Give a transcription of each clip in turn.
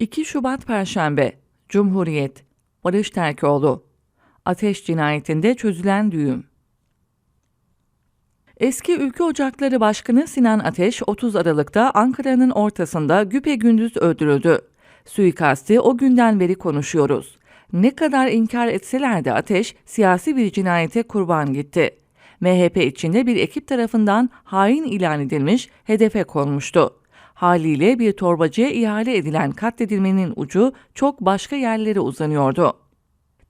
2 Şubat Perşembe Cumhuriyet Barış Terkoğlu Ateş cinayetinde çözülen düğüm Eski Ülke Ocakları Başkanı Sinan Ateş 30 Aralık'ta Ankara'nın ortasında güpegündüz öldürüldü. Suikasti o günden beri konuşuyoruz. Ne kadar inkar etseler de Ateş siyasi bir cinayete kurban gitti. MHP içinde bir ekip tarafından hain ilan edilmiş, hedefe konmuştu. Haliyle bir torbacıya ihale edilen katledilmenin ucu çok başka yerlere uzanıyordu.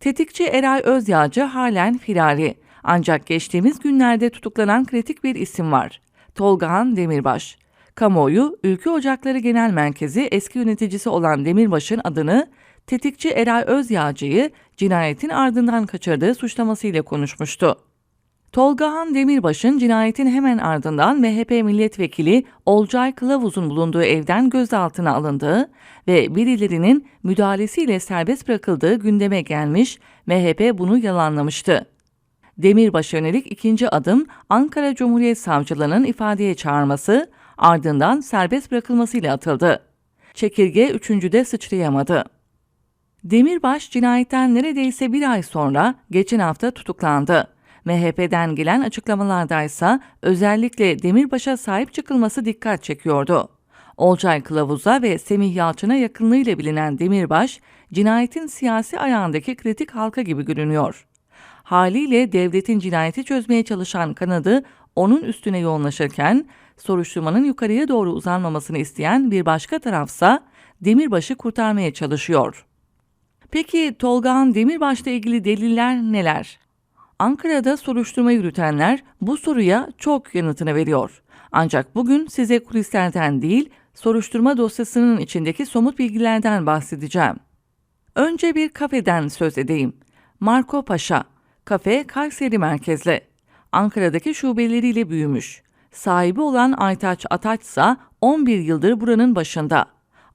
Tetikçi Eray Özyağcı halen firari. Ancak geçtiğimiz günlerde tutuklanan kritik bir isim var. Tolgahan Demirbaş. Kamuoyu, Ülke Ocakları Genel Merkezi eski yöneticisi olan Demirbaş'ın adını tetikçi Eray Özyağcı'yı cinayetin ardından kaçırdığı suçlamasıyla konuşmuştu. Tolgahan Demirbaş'ın cinayetin hemen ardından MHP milletvekili Olcay Kılavuz'un bulunduğu evden gözaltına alındığı ve birilerinin müdahalesiyle serbest bırakıldığı gündeme gelmiş, MHP bunu yalanlamıştı. Demirbaş'a yönelik ikinci adım Ankara Cumhuriyet Savcılığı'nın ifadeye çağırması, ardından serbest bırakılmasıyla atıldı. Çekirge üçüncüde sıçrayamadı. Demirbaş cinayetten neredeyse bir ay sonra geçen hafta tutuklandı. MHP'den gelen açıklamalardaysa özellikle Demirbaş'a sahip çıkılması dikkat çekiyordu. Olcay Kılavuz'a ve Semih Yalçın'a yakınlığıyla bilinen Demirbaş, cinayetin siyasi ayağındaki kritik halka gibi görünüyor. Haliyle devletin cinayeti çözmeye çalışan kanadı onun üstüne yoğunlaşırken, soruşturmanın yukarıya doğru uzanmamasını isteyen bir başka tarafsa Demirbaş'ı kurtarmaya çalışıyor. Peki Tolgahan Demirbaş'la ilgili deliller neler? Ankara'da soruşturma yürütenler bu soruya çok yanıtını veriyor. Ancak bugün size kulislerden değil, soruşturma dosyasının içindeki somut bilgilerden bahsedeceğim. Önce bir kafeden söz edeyim. Marco Paşa, kafe Kayseri merkezli. Ankara'daki şubeleriyle büyümüş. Sahibi olan Aytaç Ataç ise 11 yıldır buranın başında.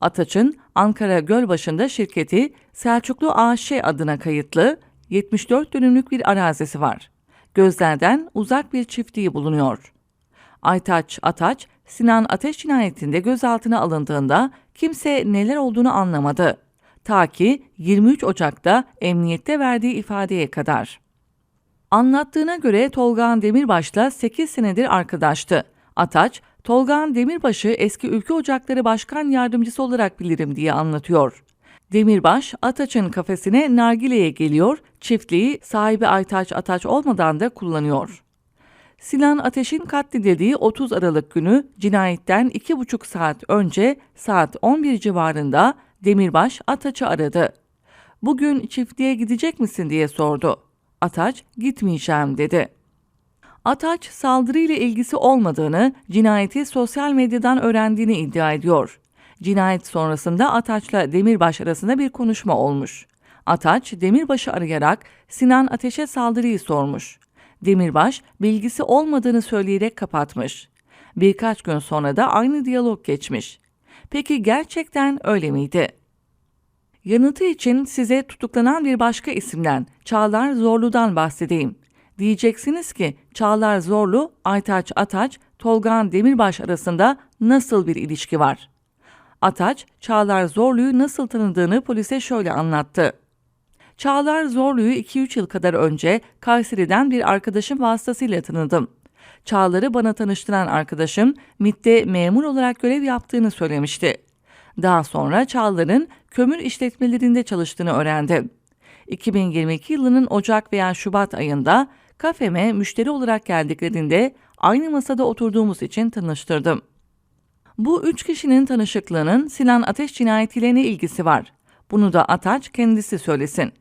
Ataç'ın Ankara Gölbaşı'nda şirketi Selçuklu AŞ adına kayıtlı 74 dönümlük bir arazisi var. Gözlerden uzak bir çiftliği bulunuyor. Aytaç Ataç, Sinan Ateş cinayetinde gözaltına alındığında kimse neler olduğunu anlamadı. Ta ki 23 Ocak'ta emniyette verdiği ifadeye kadar. Anlattığına göre Tolgahan Demirbaş'la 8 senedir arkadaştı. Ataç, Tolgahan Demirbaş'ı eski Ülke Ocakları Başkan Yardımcısı olarak bilirim diye anlatıyor. Demirbaş, Ataç'ın kafesine nargileye geliyor, çiftliği sahibi Aytaç Ataç olmadan da kullanıyor. Sinan Ateş'in katledildiği 30 Aralık günü cinayetten 2,5 saat önce saat 11 civarında Demirbaş Ataç'ı aradı. Bugün çiftliğe gidecek misin diye sordu. Ataç gitmeyeceğim dedi. Ataç saldırıyla ilgisi olmadığını, cinayeti sosyal medyadan öğrendiğini iddia ediyor. Cinayet sonrasında Ataç'la Demirbaş arasında bir konuşma olmuş. Ataç, Demirbaş'ı arayarak Sinan Ateş'e saldırıyı sormuş. Demirbaş, bilgisi olmadığını söyleyerek kapatmış. Birkaç gün sonra da aynı diyalog geçmiş. Peki gerçekten öyle miydi? Yanıtı için size tutuklanan bir başka isimden, Çağlar Zorlu'dan bahsedeyim. Diyeceksiniz ki Çağlar Zorlu, Aytaç Ataç, Tolgan Demirbaş arasında nasıl bir ilişki var? Ataç, Çağlar Zorlu'yu nasıl tanıdığını polise şöyle anlattı. Çağlar Zorlu'yu 2-3 yıl kadar önce Kayseri'den bir arkadaşım vasıtasıyla tanıdım. Çağlar'ı bana tanıştıran arkadaşım MIT'te memur olarak görev yaptığını söylemişti. Daha sonra Çağlar'ın kömür işletmelerinde çalıştığını öğrendim. 2022 yılının Ocak veya Şubat ayında kafeme müşteri olarak geldiklerinde aynı masada oturduğumuz için tanıştırdım. Bu üç kişinin tanışıklığının Sinan Ateş cinayetiyle ne ilgisi var? Bunu da Ataç kendisi söylesin.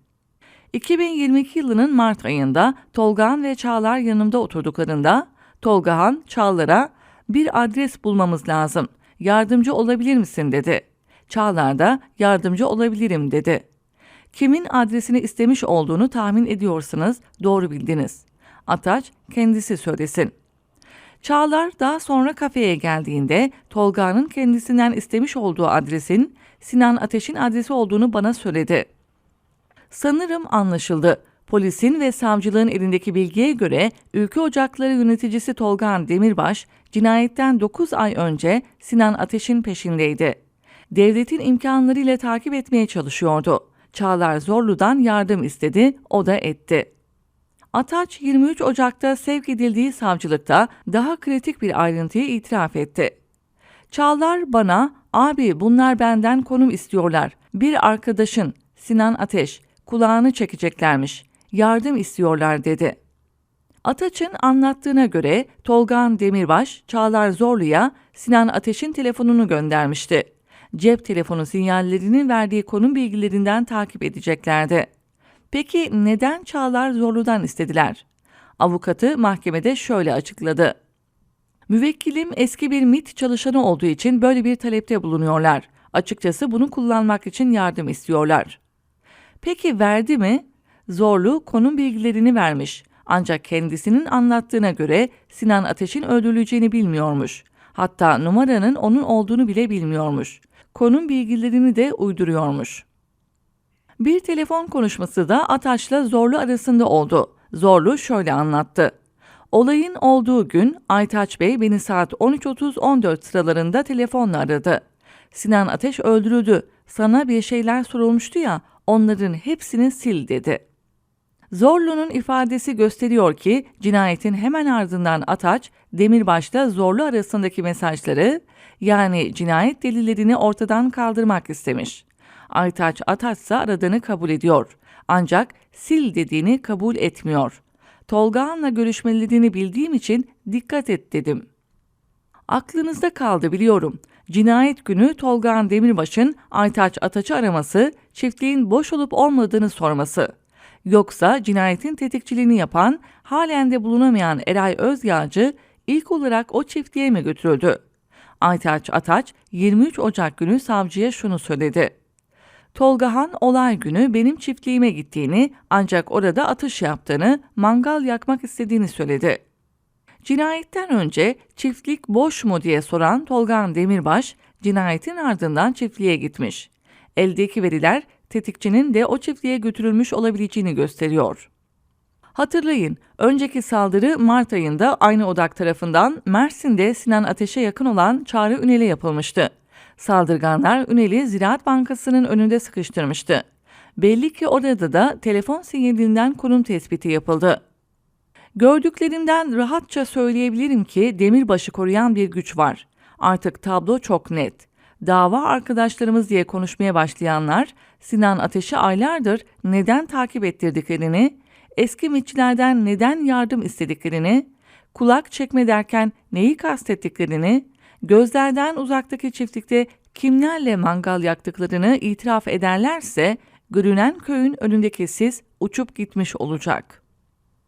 2022 yılının Mart ayında Tolgahan ve Çağlar yanımda oturduklarında Tolgahan Çağlar'a bir adres bulmamız lazım. Yardımcı olabilir misin dedi. Çağlar da yardımcı olabilirim dedi. Kimin adresini istemiş olduğunu tahmin ediyorsanız doğru bildiniz. Ataç kendisi söylesin. Çağlar daha sonra kafeye geldiğinde Tolga'nın kendisinden istemiş olduğu adresin Sinan Ateş'in adresi olduğunu bana söyledi. Sanırım anlaşıldı. Polisin ve savcılığın elindeki bilgiye göre Ülke Ocakları yöneticisi Tolgan Demirbaş cinayetten 9 ay önce Sinan Ateş'in peşindeydi. Devletin imkanlarıyla takip etmeye çalışıyordu. Çağlar Zorlu'dan yardım istedi, o da etti. Ataç 23 Ocak'ta sevk edildiği savcılıkta daha kritik bir ayrıntıyı itiraf etti. Çağlar bana, abi bunlar benden konum istiyorlar. Bir arkadaşın, Sinan Ateş, kulağını çekeceklermiş. Yardım istiyorlar dedi. Ataç'ın anlattığına göre Tolgan Demirbaş, Çağlar Zorlu'ya Sinan Ateş'in telefonunu göndermişti. Cep telefonu sinyallerinin verdiği konum bilgilerinden takip edeceklerdi. Peki neden Çağlar Zorlu'dan istediler? Avukatı mahkemede şöyle açıkladı. Müvekkilim eski bir MIT çalışanı olduğu için böyle bir talepte bulunuyorlar. Açıkçası bunu kullanmak için yardım istiyorlar. Peki verdi mi? Zorlu konum bilgilerini vermiş. Ancak kendisinin anlattığına göre Sinan Ateş'in öldürüleceğini bilmiyormuş. Hatta numaranın onun olduğunu bile bilmiyormuş. Konum bilgilerini de uyduruyormuş. Bir telefon konuşması da Ataş'la Zorlu arasında oldu. Zorlu şöyle anlattı. Olayın olduğu gün Aytaç Bey beni saat 13.30-14 sıralarında telefonla aradı. Sinan Ateş öldürüldü. Sana bir şeyler sorulmuştu ya, onların hepsini sil dedi. Zorlu'nun ifadesi gösteriyor ki cinayetin hemen ardından Ataç, Demirbaş'la Zorlu arasındaki mesajları yani cinayet delillerini ortadan kaldırmak istemiş. Aytaç Ataç aradığını kabul ediyor. Ancak sil dediğini kabul etmiyor. Tolga görüşmelerini bildiğim için dikkat et dedim. Aklınızda kaldı biliyorum. Cinayet günü Tolga Demirbaş'ın Aytaç Ataç'ı araması, çiftliğin boş olup olmadığını sorması. Yoksa cinayetin tetikçiliğini yapan, halen de bulunamayan Eray Özyağcı ilk olarak o çiftliğe mi götürüldü? Aytaç Ataç 23 Ocak günü savcıya şunu söyledi. Tolgahan olay günü benim çiftliğime gittiğini ancak orada atış yaptığını, mangal yakmak istediğini söyledi. Cinayetten önce çiftlik boş mu diye soran Tolgan Demirbaş, cinayetin ardından çiftliğe gitmiş. Eldeki veriler tetikçinin de o çiftliğe götürülmüş olabileceğini gösteriyor. Hatırlayın, önceki saldırı Mart ayında aynı odak tarafından Mersin'de Sinan Ateş'e yakın olan Çağrı Ünel'e yapılmıştı. Saldırganlar Ünel'i Ziraat Bankası'nın önünde sıkıştırmıştı. Belli ki orada da telefon sinyalinden konum tespiti yapıldı. Gördüklerimden rahatça söyleyebilirim ki Demirbaş'ı koruyan bir güç var. Artık tablo çok net. Dava arkadaşlarımız diye konuşmaya başlayanlar Sinan Ateş'i aylardır neden takip ettirdiklerini, eski mitçilerden neden yardım istediklerini, kulak çekme derken neyi kastettiklerini, gözlerden uzaktaki çiftlikte kimlerle mangal yaktıklarını itiraf ederlerse görünen köyün önündeki sis uçup gitmiş olacak.''